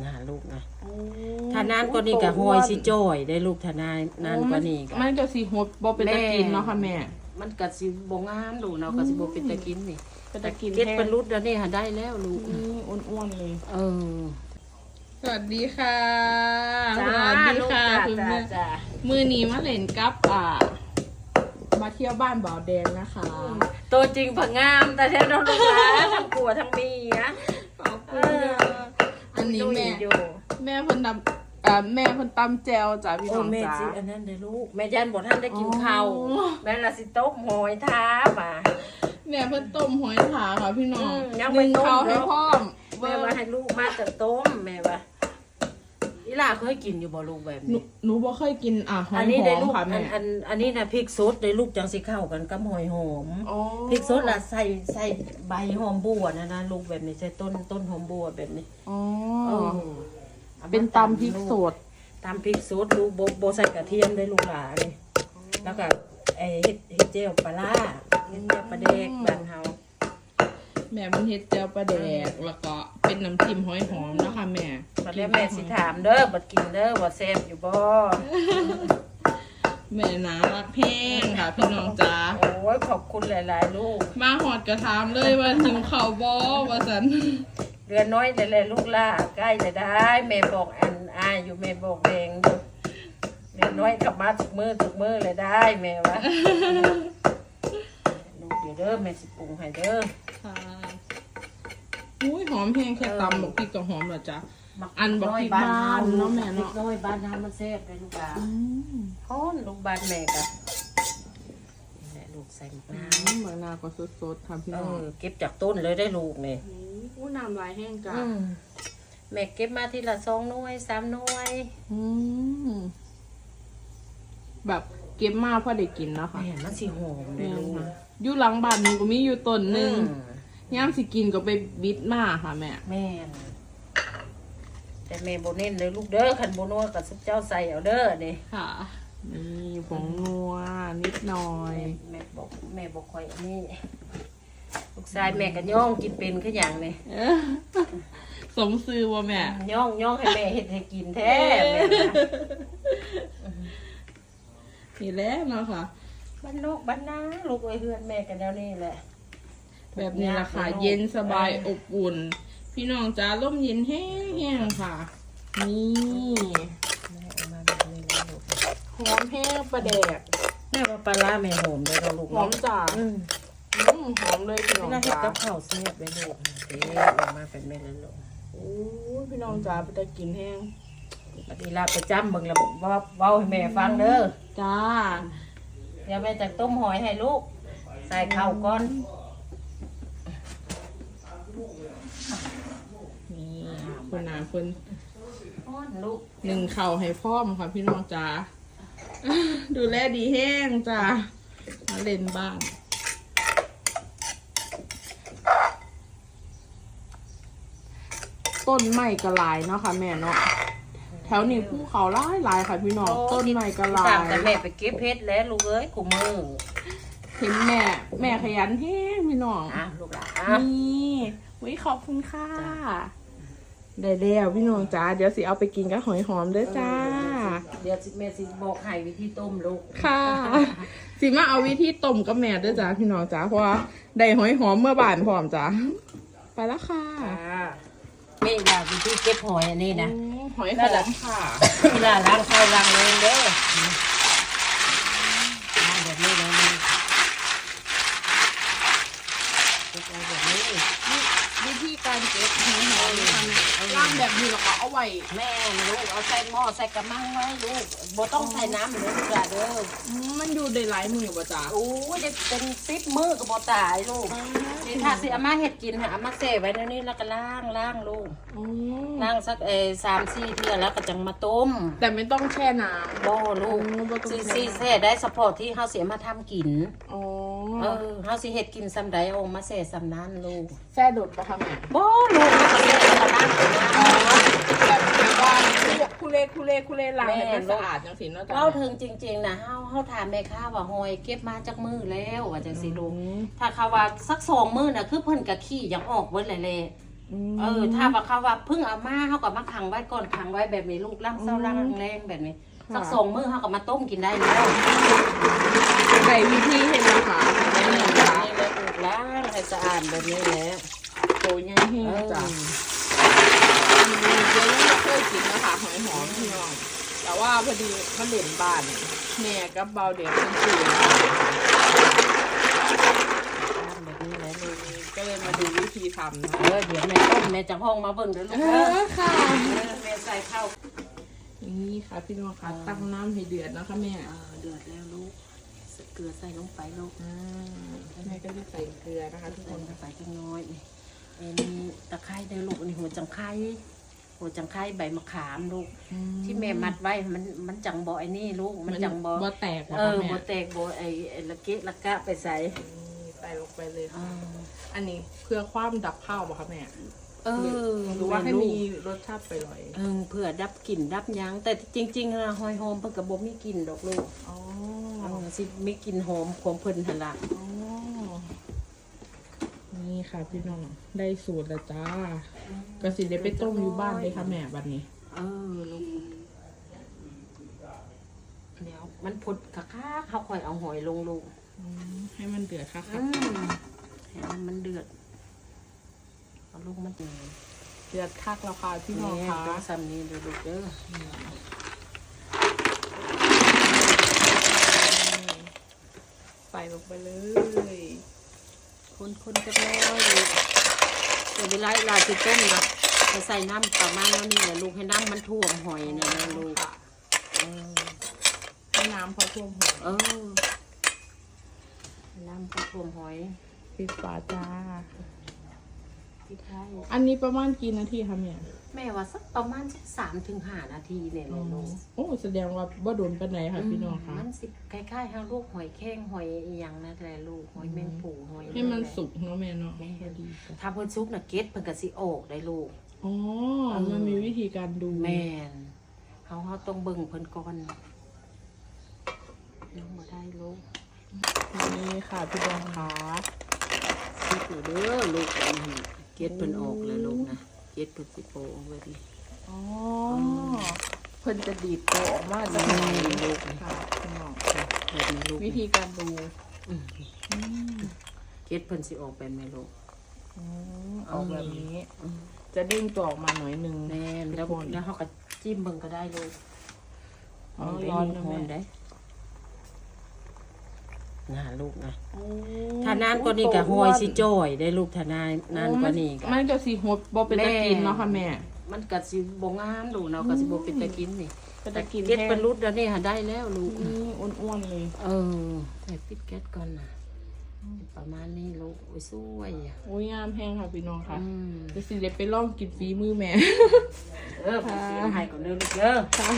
นะลูกนะถ้านานกว่านี้ก็หอยสิจ่อยได้ลูกถ้านานนานกว่านี้ก็ มันก็สิหดบ่เป็นตะกินเนาะค่ะแม่ มันก็สิบ่งามลูกเนาะก็สิบ่เป็นตะกินนี่เป็นตะกินเก็ดแห้งเป็นรุดแล้วนี่หาได้แล้วลูกนี่อ้วนๆเลย เออ สวัสดีค่ะสจ้าวัสดีลูกค่ะจ้าคุณจ้าแม่จ้ามือนี้มาเล่นกับอ่า มาเที่ยวบ้านบ่าวแดงนะคะ ตัวจริงผงงาม แต่แท้เราลูกหลานทั้งกลัวทั้งมีนะ ขอบ เอ คุณ อ ค่ะ อันนี้แม่ อยู่แม่เพิ่นตำอ่าแม่เพิ่นตำแจวจ้ะพี่โอ้น้องแม่จ้าสิอันนั้นเด้อลูก แม่ยันบ่ทันได้กินข้าวอ๋อ แม่ละสิต้มหอยทาบ่า แม่เพิ่นต้มหอยถาค่ะพี่น้องอืมยังหไม่นึ่งต้มข้าวให้เนอะพร้อมแม่ว่าให้ลูกมาแต่ต้มแม่ว่า อีหล่าเคยกินอยู่บ่ลูกแบบหนูนี้ หนูบ่เคยกินอะหออัยนนี้หได้อมลูกค่ะอัแม่นอันอันนี้นะพริกสดได้ลูกจังสิเข้ากันกับหอยหอมอ๋อพริกสดละใส่ใส่ใบหอมบัวนะนะลูกแบบนี้ใส่ต้นต้นหอมบัวแบบนี้อ๋อเอออามาเป็นตำพริกสด ตำพริกสดลูกโบโบใส่กระเทียมได้ลูกหลานนี่แล้วก็ไอเฮ็ดเฮ็ดเจลปลาร้าเฮ็ดเจลปลาแดกบ้านเฮา แม่มันเฮ็ดแจ่วปลาแดกแล้วก็เป็นน้ำจิ้มหอยหอมเนาะค่ะแม่บัดนี้แม่สิถามเด้อบัดกินเด้อว่าแซ่บอยู่บ่แม่นารักแห้งค่ะพี่น้องจ้าโอ้ยขอบคุณหลาย ๆ ลูก มาหอดกระถามเลยว่าหิวข้าวบ่ว่าสันเดือนน้อยแต่แลลูกล่าใกล้จะได้ แม่บอกอันอายอยู่แม่บอกแดงอยู่เดือนน้อยกลับมาทุกมือทุกมือเลยได้แม่วะลูกอยู่เด้อแม่สิปรุงให้เด้อค่ะ อุ้ยหอมแห้งแค่ตำบอกพี่ก็หอมเหรอจ๊ะ อันบอกพริกบ้านเนาะแม่เนาะพริกน้อยบ้านเฮามันแซ่บเลยลูกหลานฮ้อนลูกบ้านแม่กะนี่แหละลูกใส่มะนาวเมืองนาก็สดๆค่ะพี่เอน้องอเก็บจากต้นเลยได้ลูกนี่อู้น้ำลายแห้งจ้ะอืมแม่เก็บมาทีละสองหน่วยสามหน่วยอืมแบบเก็บมาพอได้กินเนาะค่ะแม่มันสิหอมเลแม่ยลูกค่ะอยู่หลังบ้านหนูก็มีอยู่ต้นหนึ่งอืม ย่ามสิกินก็ไปบิดมาค่ะแม่ แม่นแต่แม่โบเน้นเลยลูกเด้อขันโบนัวกับซุปเจ้าใส่เอาเด้อนี่ค่ะ นี่ผงนัวนิดหน่อย แม่บอกแม่บอกคอยอันนี้ลูกชายแม่ก็ย่องกินเป็นขึ้นอหย่างนี่เอ้อสมซื้อว่าแม่ ย่องย่องให้แม่เห็ดให้กินแท้แม่นะนี่แหละเนาะค่ะ บ้านนอกบ้านนาลูกไอ้เฮือนแม่กันแล้วนี่แหละ แบบนี้ราคาเย็นสบายอบอุ่น พี่น้องจ้าร่มเย็นแห้งๆค่ะ นี่แม่เอามาแบบนี้แล้วลูกหอมแห้งประแดกแม่ว่าปลาร้าแม่หอมเลยเราลูกหอมจ้าอืมอืมหอมเลยพี่น้องน่าเห็ดจ้ากับข้าวเสียบเลยลูกเสียออกมาเป็นเม็ดเลยลูกโอ้ยพี่น้องจ้าไปได้กินแห้งปฏิลาประจำเบิ่งแล้วว่าเว้าให้แม่ฟังเด้อจ้าเดี๋ยวแม่จะต้มหอยให้ลูก ใส่ข้าวก่อน นี่คนหนาคนอ้อนลูกหนึ่งเข่าวให้พร้อมค่ะพี่น้องจ้าดูแลดีแห้งจ้ามาเล่นบ้านต้นไม้กระลายเนาะค่ะแม่เนาะแถวนี้ภูเขาหลายหลายค่ะพี่น้องต้นไม้กระลาตามยแต่แม่ไปเก็บเพชรแล้วลูกเอ้ยกูมือเห็นแม่ แม่ขยันแห้งพี่น้องอะลูกหลานอะนี่วิขอบคุณค่ะได้แล้วพี่น้องจ้าเดี๋ยวสิเอาไปกินกับหอยหอมเด้อจ้า เดี๋ยวสิแม่สิบอกให้วิธีต้มลูกค่ะสิมาเอาวิธีต้มกับแม่เด้วยจ้าพี่น้องจ้าเพราะว่าได้หอยหอมเมื่อบ่านพร้อมจ้าไปแล้วค่ะอ่านี่ล่ะวิธีเก็บหอยอันนี้นะอืมหอยหอมค่ะนี่ล่ะล้างข้าวล้างเลยเด้อล้างแบบนี้เลยนี่ เก็บไว้แบบนี้ วิธีการเก็บหอยหอมนี่ค่ะแม่ล่างแบบนี้แล้วก็เอาไว้แม่ลูกเอาใส่หม้อใส่กระมังไว้ลูกบ่ต้องใส่น้ำเลยลูกหลานเด้ออืมมันอยู่ได้หลายมือป่ะจ้าโอ้ยได้เป็นสิบมือก็บ่ตายลูกนี่ถ้าสิเอามาเฮ็ดกินหามาเสไว้ในนี้แล้วก็ล้างล้างลูกอืมล้างสักเออสามสี่เทื่อแล้วก็จังมาต้มแต่ไม่ต้องแช่น้ำบ่ลูกโอ้บ่ต้องซีแช่ซีแซ่ได้เฉพาะที่เฮาสิเอามาทำกิน อ๋อ เออเฮาสิเฮ็ดกินซ้ำใดเอามาแซ่ซ้ำนั้นลูกแช่ดดปะคะแม่บ่ลูกเอาไปแซ่แล้วก็ล้างกินน้ำแบบแบบว่าคุเล่คุเล่คุเล่ล้างให้มันสะอาดจังสิเนาะจ้ะเล่าถึงจริง ๆนะเฮาเฮาถามแม่ค้าว่าหอยเก็บมาจากมือแล้วว่าจังสิลูกอืมถ้าเขาว่าสักสองมือน่ะคือเพิ่นกะขี้ยังออกเบิดเลยแหละอมเออ ถ้าว่าเขาว่าเพิ่งเอามาเขาก็มาขังไว้ก่อนขังไว้แบบนี้ลูกล่างเศร้าล่างแรงแบบนี้ค่ะสักสองมื้อเขาก็มาต้มกินได้แล้วใส่วิธีเห็นนะคะในหนึ่งจ้า นี่เลยลูกล้างให้สะอาดแบบนี้แหละโตยังแห้งจ้าเดี๋ยวยังไม่เคยกินนะคะหอยหอมพี่น้อง แต่ว่าพอดีมันเหรียญบานแม่กับเบาเด็กเป็นสื่อล้างแบบนี้แหละลูกก็เลยมาดูวิธีทำนะเออเดี๋ยวแม่ต้มแม่จะห้องมาเบิ่งเด้อลูกเอเด้ออค่ะเออแม่ใส่ข้าวนี่ค่ะพี่น้องค่ะตั้งน้ำให้เดือดนะคะแม่เออเดือดแล้วลูกใส่ เกลือใส่ลงไปลูกอ่าแม่ก็จะใส่เกลือนะคะทุกใส่คนลงไปจังน้อยนี่เอ็นตะไคร้เด้อลูกอันนี้หัวจังไคร้หัวจังไคร้ใบมะขามลูก ที่แม่มัดไว้มันมันจังบ่ไอ้นี่ลูกมันจังบ่บ่แตกหรอเอคะอแม่บ่แตกบ่ไอ้ไอ้ละเกะละกะไปใส่ใส่ลงไปเลยค่ะอ่าอันนี้เพื่อความดับข้าวป่ะคะแม่เออหรือว่าให้ลูกมีรสชาติไปลอยเออเพื่อดับกลิ่นดับหยังแต่จริงๆนะหอยหอมเพิ่นก็บ่มีกลิ่นดอกลูกอ๋อ เออสิมีกลิ่นหอมของเพิ่นหั่นล่ะอ๋อนี่ค่ะพี่น้อง ได้สูตรแล้วจ้า ก็สิได้ไปต้มอยู่บ้านเลยค่ะแม่บัดนี้ เออลูกเดี๋ยวมันพุดคักๆเขาค่อยเอาหอยลงลูกอืมให้มันเดือดค่ะอืมให้มันมันเดือดเอาลูกมันเดือดเดือดคักแล้วค่ะพี่น้องแม่ค่ะต้องซ้ำนี้เด้อลูกเด้อ ใส่ลงไปเลย คนคนๆจักหน้อยลูกเดี๋ยวเวลาเวลาสิต้มนะจะใส่น้ำประมาณนั้นนี่แหละลูกให้น้ำมันท่วมหอยนะนะลูกค่ะเออให้น้ำพอท่วมหัวเออให้น้ำพอท่วมหอยปิดฝาจ้า ที่ไทยอันนี้ประมาณกี่นาทีคะแม่แม่ว่าสักประมาณสักสามถึงห้านาทีเนี่ยเลยลูกโอ้แสดงว่าบ่โดนปานไหนค่ะพี่น้องค่ะมันสิคล้ายๆทางลูกหอยแข้งหอยอีหยังนั่นแหละลูกหอยแมงปูหอยให้มันสุกเนาะแม่เนาะพอดีจ้ะถ้าเพิ่นซุกน่ะเก็ดเพิ่นก็สิออกได้ลูกอ๋อมันมีวิธีการดูแม่นเฮาเฮาต้องเบิ่งเพิ่นก่อนยังบ่ได้ลูกนี่ค่ะพี่น้องค่ะสิเด้อลูกอันนี้ เก็ดเพิ่นออกเลยลูกนะเก็ดเพิ่นสิโปออกไว้ดิอ๋อเพิ่นจะดีดตัวออกมาจากไหนลูกค่ะพี่น้องแบบนี้ลูกวิธีการดูอืมอืมเก็ดเพิ่นสิออกไปไหมลูกอืมเอาแบบนี้ อืมจะดึงตัวออกมาหน่อยหนึงแม่นแล้วทุกคนแล้วเฮาก็จิ้มเบิ่งก็ได้ลูกอ๋อร้อนนะหแม่มได้ น่าลูกนะโอ้ถ้านานกว่านี้ก็หอยสิจ่อยได้ลูกถ้านานนานกว่านี้ก็มันก็สิหดบ่เป็นตะกินเนาะค่ะแม่ มันก็สิบ่งามลูกเนาะก็สิบ่เป็นตะกินนี่เป็นตะกินเก็ดแห้งเป็นรุดแล้วนี่หาได้แล้วลูกนี่อ้วนๆเลย เออแต่ปิดแก๊สก่อนนะประมาณนี้ลูกโอ้ยสวยอะโอ้ยงามแห้งค่ะพี่น้องค่ะอืมจะสิเด็ไปลองกินฝีมือแม่ เออไปเสียงให้ก่อนเด้อลูกเด้อค่ะ